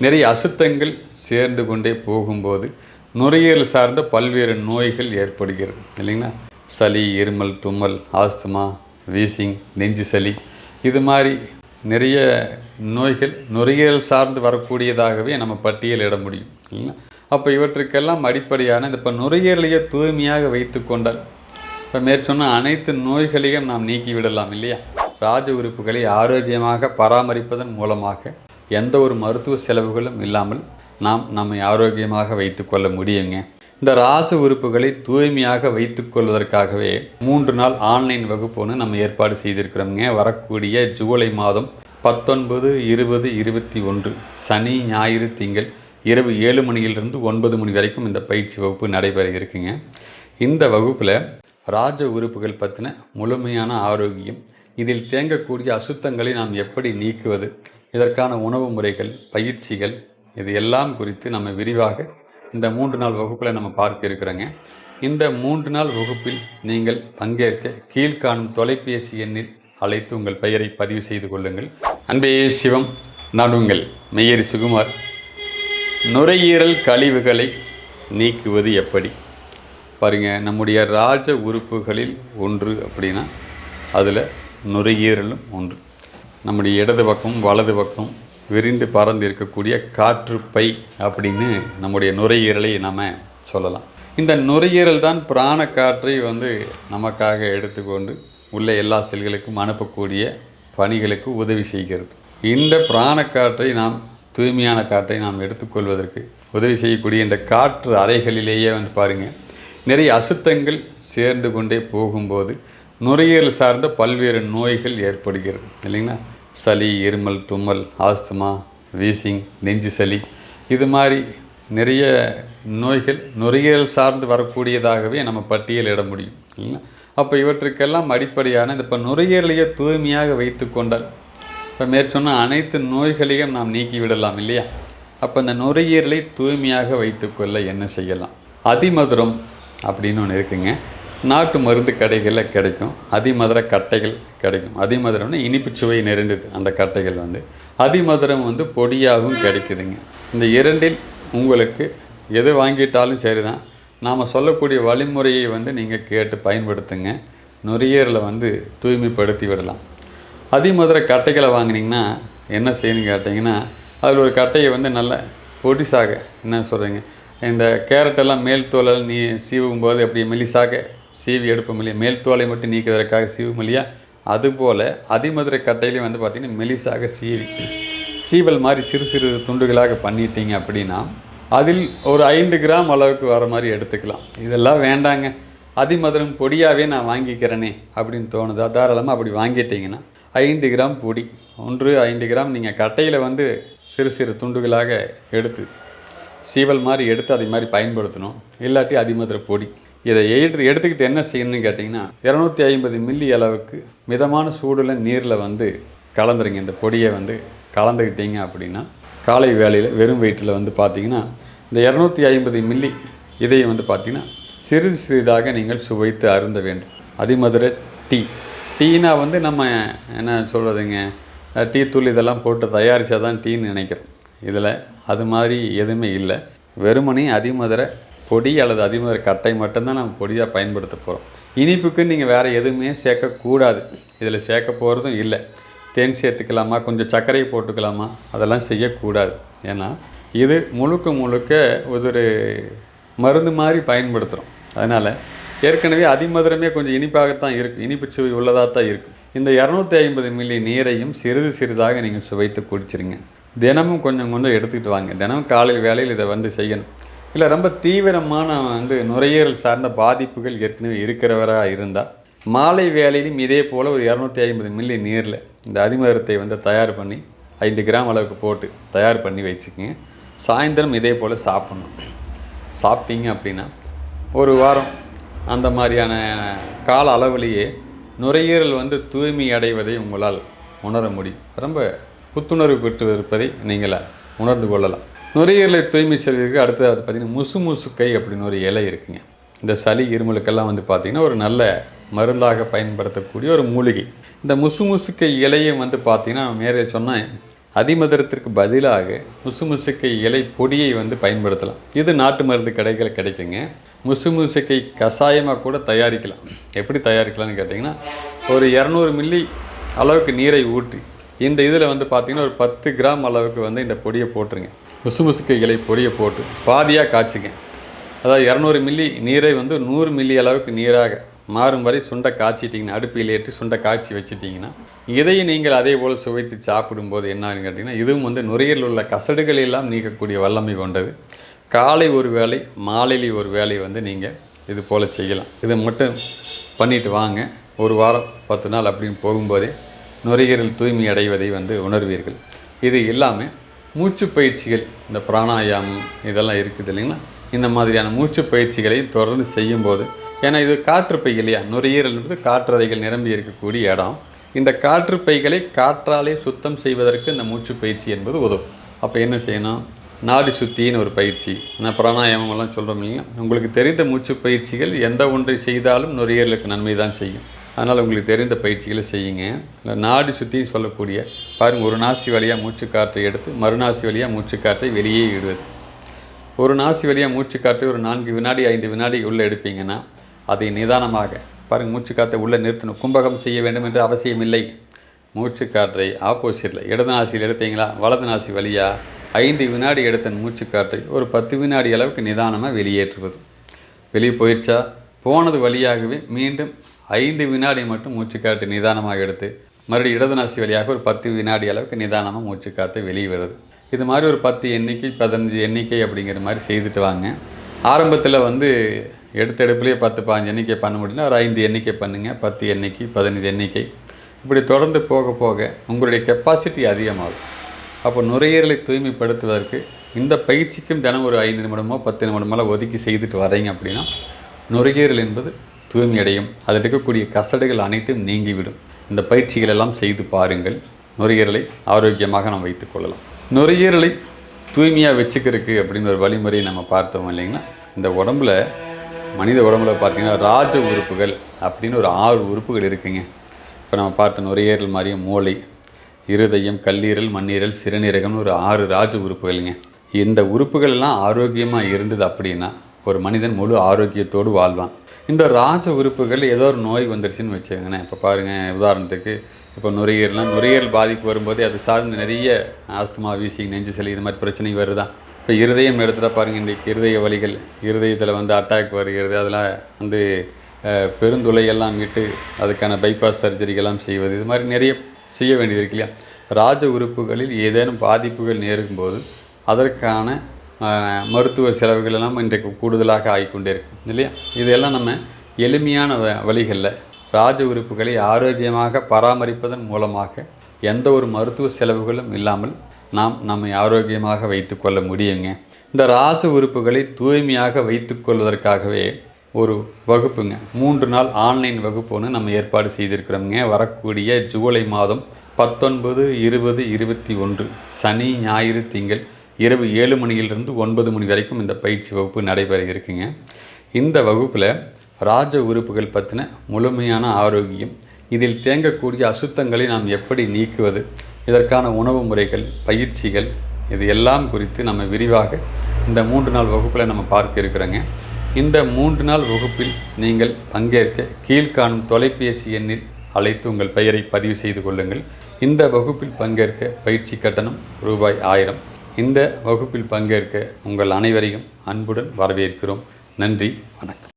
நிறைய அசுத்தங்கள் சேர்ந்து கொண்டே போகும்போது நுரையீரல் சார்ந்த பல்வேறு நோய்கள் ஏற்படுகிறது இல்லைங்களா? சளி இருமல் தும்மல் ஆஸ்துமா வீசிங் நெஞ்சு சளி இது மாதிரி நிறைய நோய்கள் நுரையீரல் சார்ந்து வரக்கூடியதாகவே நம்ம பட்டியலிட முடியும் இல்லைங்களா? அப்போ இவற்றுக்கெல்லாம் அடிப்படையான இந்த இப்போ நுரையீரலையே தூய்மையாக வைத்து கொண்டால் இப்போ மேற்சொன்ன அனைத்து நோய்களையும் நாம் நீக்கி விடலாம் இல்லையா? ராஜ உறுப்புகளை ஆரோக்கியமாக பராமரிப்பதன் மூலமாக எந்த ஒரு மருத்துவ செலவுகளும் இல்லாமல் நாம் நம்மை ஆரோக்கியமாக வைத்துக்கொள்ள முடியுங்க. இந்த ராஜ உறுப்புகளை தூய்மையாக வைத்துக்கொள்வதற்காகவே மூன்று நாள் ஆன்லைன் வகுப்பு ஒன்று நம்ம ஏற்பாடு செய்திருக்கிறோங்க வரக்கூடிய ஜூலை மாதம் பத்தொன்பது இருபது இருபத்தி ஒன்று சனி ஞாயிறு திங்கள் இரவு ஏழு மணியிலிருந்து ஒன்பது மணி வரைக்கும் இந்த பயிற்சி வகுப்பு நடைபெற இருக்குங்க. இந்த வகுப்பில் ராஜ உறுப்புகள் பற்றின முழுமையான ஆரோக்கியம் இதில் தேங்கக்கூடிய அசுத்தங்களை நாம் எப்படி நீக்குவது இதற்கான உணவு முறைகள் பயிற்சிகள் இது எல்லாம் குறித்து நம்ம விரிவாக இந்த மூன்று நாள் வகுப்பில் நம்ம பார்க்க இருக்கிறோங்க. இந்த மூன்று நாள் வகுப்பில் நீங்கள் பங்கேற்க கீழ்காணும் தொலைபேசி எண்ணில் அழைத்து உங்கள் பெயரை பதிவு செய்து கொள்ளுங்கள். அன்பே சிவம் நான் உங்கள் மெய்யரி சுகுமார். நுரையீரல் கழிவுகளை நீக்குவது எப்படி? பாருங்க நம்முடைய ராஜ உறுப்புகளில் ஒன்று அப்படின்னா அதில் நுரையீரலும் ஒன்று. நம்முடைய இடது பக்கம் வலது பக்கம் விரிந்து பறந்து இருக்கக்கூடிய காற்று பை அப்படின்னு நம்முடைய நுரையீரலை நம்ம சொல்லலாம். இந்த நுரையீரல் தான் பிராண காற்றை வந்து நமக்காக எடுத்துக்கொண்டு உள்ள எல்லா செல்களுக்கும் அனுப்பக்கூடிய பணிகளுக்கு உதவி செய்கிறது. இந்த பிராண காற்றை நாம் தூய்மையான காற்றை நாம் எடுத்துக்கொள்வதற்கு உதவி செய்யக்கூடிய இந்த காற்று அறைகளிலேயே வந்து பாருங்கள் நிறைய அசுத்தங்கள் சேர்ந்து கொண்டே போகும்போது நுரையீரல் சார்ந்த பல்வேறு நோய்கள் ஏற்படுகிறது இல்லைங்களா? சளி இருமல் தும்மல் ஆஸ்துமா வீசிங் நெஞ்சு சளி இது மாதிரி நிறைய நோய்கள் நுரையீரல் சார்ந்து வரக்கூடியதாகவே நம்ம பட்டியலிட முடியும் இல்லைங்களா? அப்போ இவற்றுக்கெல்லாம் அடிப்படையான இந்த இப்போ நுரையீரலையே தூய்மையாக வைத்து கொண்டால் இப்போ மேற்சொன்ன அனைத்து நோய்களையும் நாம் நீக்கி விடலாம் இல்லையா? அப்போ இந்த நுரையீரலை தூய்மையாக வைத்துக்கொள்ள என்ன செய்யலாம்? அதிமதுரம் அப்படின்னு ஒன்று இருக்குங்க. நாட்டு மருந்து கடைகளில் கிடைக்கும். அதிமதுர கட்டைகள் கிடைக்கும். அதிமதுரம்னா இனிப்பு சுவை நிறைந்தது அந்த கட்டைகள் வந்து. அதிமதுரம் வந்து பொடியாகவும் கிடைக்குதுங்க. இந்த இரண்டில் உங்களுக்கு எது வாங்கிட்டாலும் சரிதான். நாம் சொல்லக்கூடிய வழிமுறையை வந்து நீங்கள் கேட்டு பயன்படுத்துங்க. நுரையீரலை வந்து தூய்மைப்படுத்தி விடலாம். அதிமதுர கட்டைகளை வாங்கினீங்கன்னா என்ன செய்யணும்னு கேட்டிங்கன்னா அதில் ஒரு கட்டையை வந்து நல்ல பொடிசாக என்ன சொல்கிறீங்க இந்த கேரட்டெல்லாம் மேல் தோலெல்லாம் நீ சீவும் போது அப்படி மெலிசாக சீவி எடுப்போம் இல்லையா மேல் தோலை மட்டும் நீக்குவதற்காக சீவும் இல்லையா அதுபோல் அதிமதுரை கட்டையிலையும் வந்து பார்த்திங்கன்னா மெலிசாக சீவி. சீவல் மாதிரி சிறு சிறு துண்டுகளாக பண்ணிட்டீங்க அப்படின்னா அதில் ஒரு ஐந்து கிராம் அளவுக்கு வர மாதிரி எடுத்துக்கலாம். இதெல்லாம் வேண்டாங்க. அதிமதுரம் பொடியாகவே நான் வாங்கிக்கிறேனே அப்படின்னு தோணுது? தாராளமாக அப்படி வாங்கிட்டீங்கன்னா ஐந்து கிராம் பொடி ஒன்று ஐந்து கிராம் நீங்கள் கட்டையில் வந்து சிறு சிறு துண்டுகளாக எடுத்து சீவல் மாதிரி எடுத்து அதை மாதிரி பயன்படுத்தணும். இல்லாட்டி அதிமதுர பொடி. இதை எடுத்து எடுத்துக்கிட்டு என்ன செய்யணும்னு கேட்டிங்கன்னா இரநூத்தி ஐம்பது மில்லி அளவுக்கு மிதமான சூடில் நீரில் வந்து கலந்துருங்க. இந்த பொடியை வந்து கலந்துக்கிட்டீங்க அப்படின்னா காலை வேலையில் வெறும் வயிற்றில் வந்து பார்த்தீங்கன்னா இந்த இரநூத்தி ஐம்பது மில்லி இதையும் வந்து பார்த்திங்கன்னா சிறிது சிறிதாக நீங்கள் சுவைத்து அருந்த வேண்டும். அதிமதுரை டீ. டீனா வந்து நம்ம என்ன சொல்கிறதுங்க டீ தூள் இதெல்லாம் போட்டு தயாரித்தா தான் டீன்னு நினைக்கிறோம். இதில் அது மாதிரி எதுவுமே இல்லை. வெறுமனே அதிமதுரை பொடி அல்லது அதிமதுர கட்டை மட்டும்தான் நம்ம பொடியாக பயன்படுத்த போகிறோம் இனிப்புக்கு நீங்கள் வேறு எதுவுமே சேர்க்கக்கூடாது. இதில் சேர்க்க போகிறதும் இல்லை. தேன் சேர்த்துக்கலாமா? கொஞ்சம் சர்க்கரை போட்டுக்கலாமா? அதெல்லாம் செய்யக்கூடாது. ஏன்னா இது முழுக்க முழுக்க ஒரு மருந்து மாதிரி பயன்படுத்துகிறோம் அதனால் ஏற்கனவே அதிமதுரமே கொஞ்சம் இனிப்பாகத்தான் இருக்குது இனிப்பு சுவை உள்ளதாக தான் இருக்குது இந்த இரநூத்தி ஐம்பது மில்லி நீரையும் சிறிது சிறிதாக நீங்கள் சுவைத்து குடிச்சிருங்க. தினமும் கொஞ்சம் கொஞ்சம் எடுத்துக்கிட்டு வாங்க. தினமும் காலையில் வேலையில் இதை வந்து செய்யணும். இல்லை ரொம்ப தீவிரமான வந்து நுரையீரல் சார்ந்த பாதிப்புகள் ஏற்கனவே இருக்கிறவராக இருந்தால் மாலை வேலையிலும் இதே போல் ஒரு இரநூத்தி ஐம்பது மில்லி நீரில் இந்த அதிமரத்தை வந்து தயார் பண்ணி ஐந்து கிராம் அளவுக்கு போட்டு தயார் பண்ணி வச்சுக்கோங்க. சாயந்தரம் இதே போல் சாப்பிட்ணும். சாப்பிட்டீங்க அப்படின்னா ஒரு வாரம் அந்த மாதிரியான கால அளவிலேயே நுரையீரல் வந்து தூய்மை அடைவதை உங்களால் உணர முடியும். ரொம்ப புத்துணர்வு பெற்று இருப்பதை நீங்கள் உணர்ந்து கொள்ளலாம். நுரையீரலை தூய்மை செல்வதற்கு அடுத்தது பார்த்திங்கன்னா முசு முசுக்கை அப்படின்னு ஒரு இலை இருக்குங்க. இந்த சளி இருமலுக்கெல்லாம் வந்து பார்த்திங்கன்னா ஒரு நல்ல மருந்தாக பயன்படுத்தக்கூடிய ஒரு மூலிகை. இந்த முசு முசுக்கை இலையை வந்து பார்த்திங்கன்னா மேலே சொன்னேன் அதிமதுரத்திற்கு பதிலாக முசுமுசுக்கை இலை பொடியை வந்து பயன்படுத்தலாம். இது நாட்டு மருந்து கடைகளில் கிடைக்குங்க. முசுமுசுக்கை கஷாயமாக கூட தயாரிக்கலாம். எப்படி தயாரிக்கலாம்னு கேட்டிங்கன்னா ஒரு இரநூறு மில்லி அளவுக்கு நீரை ஊற்றி இந்த இதில் வந்து பார்த்திங்கன்னா ஒரு பத்து கிராம் அளவுக்கு வந்து இந்த பொடியை போட்டுருங்க. முசுமுசுக்கை இலை பொடியை போட்டு பாதியாக காய்ச்சுங்க. அதாவது இரநூறு மில்லி நீரை வந்து நூறு மில்லி அளவுக்கு நீராக மாறும் வரை சுண்டை காய்ச்சிட்டிங்கன்னா அடுப்பில் ஏற்றி சுண்டை காய்ச்சி வச்சிட்டிங்கன்னா இதையும் நீங்கள் அதே போல் சுவைத்து சாப்பிடும்போது என்னன்னு கேட்டிங்கன்னா இதுவும் வந்து நுரையில் உள்ள கசடுகள் எல்லாம் நீக்கக்கூடிய வல்லமை கொண்டது. காலை ஒரு வேளை மாலையில் ஒரு வேலையை வந்து நீங்கள் இது போல் செய்யலாம். இதை மட்டும் பண்ணிட்டு வாங்க. ஒரு வாரம் பத்து நாள் அப்படின்னு போகும்போதே நுரையீரல் தூய்மை அடைவதை வந்து உணர்வீர்கள். இது இல்லாமல் மூச்சு பயிற்சிகள் இந்த பிராணாயாமம் இதெல்லாம் இருக்குது இல்லைங்களா? இந்த மாதிரியான மூச்சு பயிற்சிகளை தொடர்ந்து செய்யும்போது ஏன்னா இது காற்றுப்பை இல்லையா? நுரையீரல் என்பது காற்றறைகள் நிரம்பி இருக்கக்கூடிய இடம். இந்த காற்றுப்பைகளை காற்றாலே சுத்தம் செய்வதற்கு இந்த மூச்சு பயிற்சி என்பது உதவும். அப்போ என்ன செய்யணும்? நாடி சுத்தின்னு ஒரு பயிற்சி. நான் பிராணாயாமம் எல்லாம் சொல்கிறோம் இல்லைங்க உங்களுக்கு தெரிந்த மூச்சு பயிற்சிகள் எந்த ஒன்றை செய்தாலும் நுரையீரலுக்கு நன்மை தான் செய்யும். அதனால் உங்களுக்கு தெரிந்த பயிற்சிகளை செய்யுங்க. இல்லை நாடு சுற்றியும் சொல்லக்கூடிய பாருங்கள் ஒரு நாசி வழியாக மூச்சு காற்றை எடுத்து மறுநாசி வழியாக மூச்சு காற்றை வெளியே இடுவது. ஒரு நாசி வழியாக மூச்சு காற்றை ஒரு நான்கு வினாடி ஐந்து வினாடி உள்ளே எடுப்பீங்கன்னா அதை நிதானமாக பாருங்கள் மூச்சு காற்றை உள்ளே நிறுத்தணும். கும்பகம் செய்ய வேண்டும் என்று அவசியம் இல்லை. மூச்சு காற்றை ஆப்போசிட்டில் இடது நாசியில் எடுத்தீங்களா? வலது நாசி வழியாக ஐந்து வினாடி எடுத்த மூச்சு காற்றை ஒரு பத்து வினாடி அளவுக்கு நிதானமாக வெளியேற்றுவது. வெளியே போயிடுச்சா போனது வழியாகவே மீண்டும் ஐந்து வினாடி மட்டும் மூச்சு காற்று நிதானமாக எடுத்து மறுபடியும் இடது நாசி வழியாக ஒரு பத்து வினாடி அளவுக்கு நிதானமாக மூச்சு காற்றை வெளியே வருது. இது மாதிரி ஒரு பத்து எண்ணிக்கை பதினஞ்சு எண்ணிக்கை அப்படிங்கிற மாதிரி செய்துட்டு வாங்க. ஆரம்பத்தில் வந்து எடுத்த எடுப்புலேயே பத்து பாஞ்சு எண்ணிக்கை பண்ண முடியல ஒரு ஐந்து எண்ணிக்கை பண்ணுங்கள் பத்து எண்ணிக்கை பதினஞ்சு எண்ணிக்கை. இப்படி தொடர்ந்து போக போக உங்களுடைய கெப்பாசிட்டி அதிகமாகும். அப்போ நுரையீரலை தூய்மைப்படுத்துவதற்கு இந்த பயிற்சிக்கும் தினம் ஒரு ஐந்து நிமிடமோ பத்து நிமிடமோ ஒதுக்கி செய்துட்டு வரீங்க அப்படின்னா நுரையீரல் என்பது தூய்மையடையும் அதில் இருக்கக்கூடிய கசடுகள் அனைத்தும் நீங்கிவிடும். இந்த பயிற்சிகள் எல்லாம் செய்து பாருங்கள். நுரையீரலை ஆரோக்கியமாக நாம் வைத்துக்கொள்ளலாம் நுரையீரலை தூய்மையாக வச்சுக்கிறதுக்கு அப்படின்னு ஒரு வழிமுறையை நம்ம பார்த்தோம் இல்லைங்களா? இந்த உடம்புல மனித உடம்புல பார்த்தீங்கன்னா ராஜ உறுப்புகள் அப்படின்னு ஒரு ஆறு உறுப்புகள் இருக்குங்க. இப்போ நம்ம பார்த்த நுரையீரல் மாதிரியும் மூளை இருதயம் கல்லீரல் மண்ணீரல் சிறுநீரகம்னு ஒரு ஆறு ராஜ உறுப்புகள்ங்க. இந்த உறுப்புகள் எல்லாம் ஆரோக்கியமாக இருந்தது அப்படின்னா ஒரு மனிதன் முழு ஆரோக்கியத்தோடு வாழ்வான். இந்த ராஜ உறுப்புகள் ஏதோ ஒரு நோய் வந்துருச்சுன்னு வச்சுக்கோங்களேன். இப்போ பாருங்கள் உதாரணத்துக்கு இப்போ நுரையீரலாம் நுரையீரல் பாதிப்பு வரும்போது அது சார்ந்து நிறைய ஆஸ்துமா வீசி நெஞ்சு சளி இது மாதிரி பிரச்சனை வருதான் இப்போ இருதயம் எடுத்துகிட்டா பாருங்கள் இன்றைக்கி இருதய வலிகள் இருதயத்தில் வந்து அட்டாக் வருகிறது. அதெல்லாம் வந்து பெருந்துளையெல்லாம் விட்டு அதுக்கான பைபாஸ் சர்ஜரிகள்லாம் செய்வது இது மாதிரி நிறைய செய்ய வேண்டியது இருக்கு இல்லையா? ராஜ உறுப்புகளில் ஏதேனும் பாதிப்புகள் நேரும்போது அதற்கான மருத்துவ செலவுகள் எல்லாம் இன்றைக்கு கூடுதலாக ஆகிக்கொண்டே இருக்கும் இல்லையா? இதெல்லாம் நம்ம எளிமையான வ- வழிகளில் ராஜ உறுப்புகளை ஆரோக்கியமாக பராமரிப்பதன் மூலமாக எந்த ஒரு மருத்துவ செலவுகளும் இல்லாமல் நாம் நம்மை ஆரோக்கியமாக வைத்துக்கொள்ள முடியுங்க. இந்த ராஜ உறுப்புகளை தூய்மையாக வைத்துக்கொள்வதற்காகவே ஒரு வகுப்புங்க. மூன்று நாள் ஆன்லைன் வகுப்பு ஒன்று நம்ம ஏற்பாடு செய்திருக்கிறோங்க வரக்கூடிய ஜூலை மாதம் பத்தொன்பது இருபது இருபத்தி ஒன்று சனி ஞாயிறு திங்கள் இரவு ஏழு மணியிலிருந்து ஒன்பது மணி வரைக்கும் இந்த பயிற்சி வகுப்பு நடைபெற இருக்குங்க. இந்த வகுப்பில் ராஜ உறுப்புகள் பற்றின முழுமையான ஆரோக்கியம் இதில் தேங்கக்கூடிய அசுத்தங்களை நாம் எப்படி நீக்குவது இதற்கான உணவு முறைகள் பயிற்சிகள் இது எல்லாம் குறித்து நம்ம விரிவாக இந்த மூன்று நாள் வகுப்பில் நம்ம பார்க்க இருக்கிறோங்க. இந்த மூன்று நாள் வகுப்பில் நீங்கள் பங்கேற்க கீழ்காணும் தொலைபேசி எண்ணில் அழைத்து உங்கள் பெயரை பதிவு செய்து கொள்ளுங்கள். இந்த வகுப்பில் பங்கேற்க பயிற்சி கட்டணம் ரூபாய் ஆயிரம். இந்த வகுப்பில் பங்கேற்க உங்கள் அனைவரையும் அன்புடன் வரவேற்கிறோம். நன்றி வணக்கம்.